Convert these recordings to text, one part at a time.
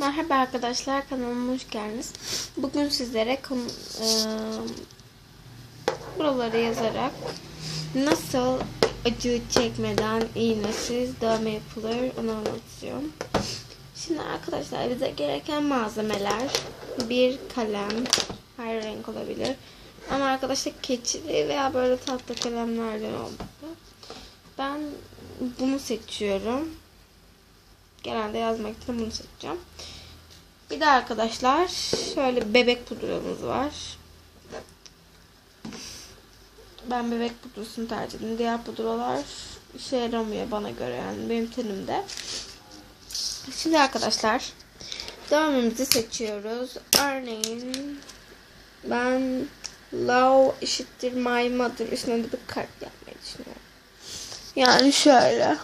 Merhaba arkadaşlar kanalıma hoş geldiniz. Bugün sizlere e, buraları yazarak nasıl acı çekmeden iğnesiz dövme yapılır onu anlatacağım. Şimdi arkadaşlar bize gereken malzemeler bir kalem her renk olabilir. Ama arkadaşlar keçili veya böyle tatlı kalemlerden oldu. Ben bunu seçiyorum. Genelde yazmak için bunu seçeceğim. Bir de arkadaşlar şöyle bebek pudramız var. Ben bebek pudrasını tercih ettim. Diğer pudralar işe yaramıyor bana göre yani benim tenimde. Şimdi arkadaşlar dövmemizi seçiyoruz. Örneğin ben love eşittir my mother üstüne de bir kalp yapmayı düşünüyorum. Yani şöyle.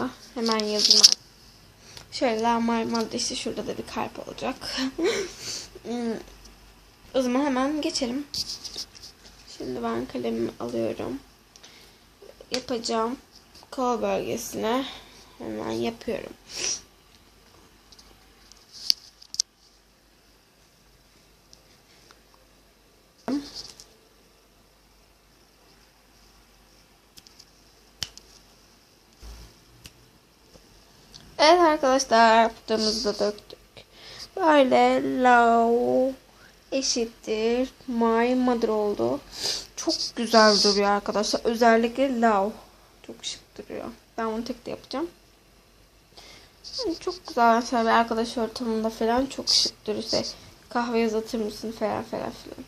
Dakika. Hemen yazayım. Şöyle marmada işte şurada da bir kalp olacak. Hmm. o zaman hemen geçelim. Şimdi ben kalemimi alıyorum. Yapacağım kol bölgesine hemen yapıyorum. Evet arkadaşlar pudramızı da döktük. Böyle low eşittir my mother oldu. Çok güzel duruyor arkadaşlar. Özellikle low. Çok şık duruyor. Ben bunu tek de yapacağım. Yani çok güzel mesela bir arkadaş ortamında falan çok şık duruyor. İşte kahve uzatır mısın falan falan filan.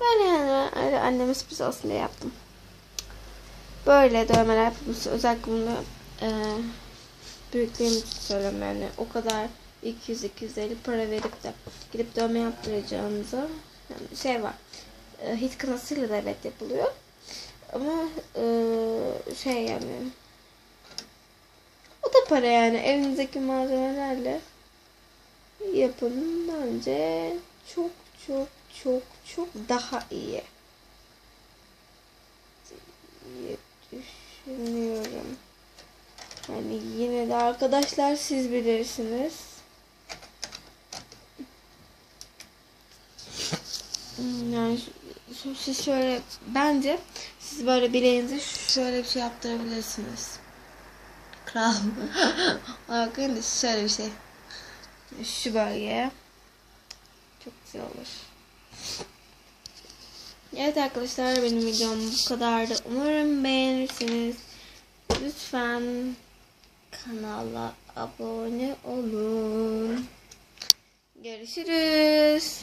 Böyle yani öyle anneme sürpriz diye yaptım. Böyle dövmeler yapılması özellikle bunu e, büyüklerim için söylüyorum yani. O kadar 200-250 para verip de gidip dövme yaptıracağınıza yani şey var. E, hit kınasıyla da evet yapılıyor. Ama e, şey yani o da para yani. Evinizdeki malzemelerle yapın. Bence çok çok çok çok daha iyi. Diye düşünüyorum. Yani yine de arkadaşlar siz bilirsiniz. Yani siz şöyle bence siz böyle bileğinize şöyle bir şey yaptırabilirsiniz. Kral. Bakın şöyle bir şey. Şu bölgeye. Çok güzel olur. Evet arkadaşlar benim videom bu kadardı. Umarım beğenirsiniz. Lütfen kanala abone olun. Görüşürüz.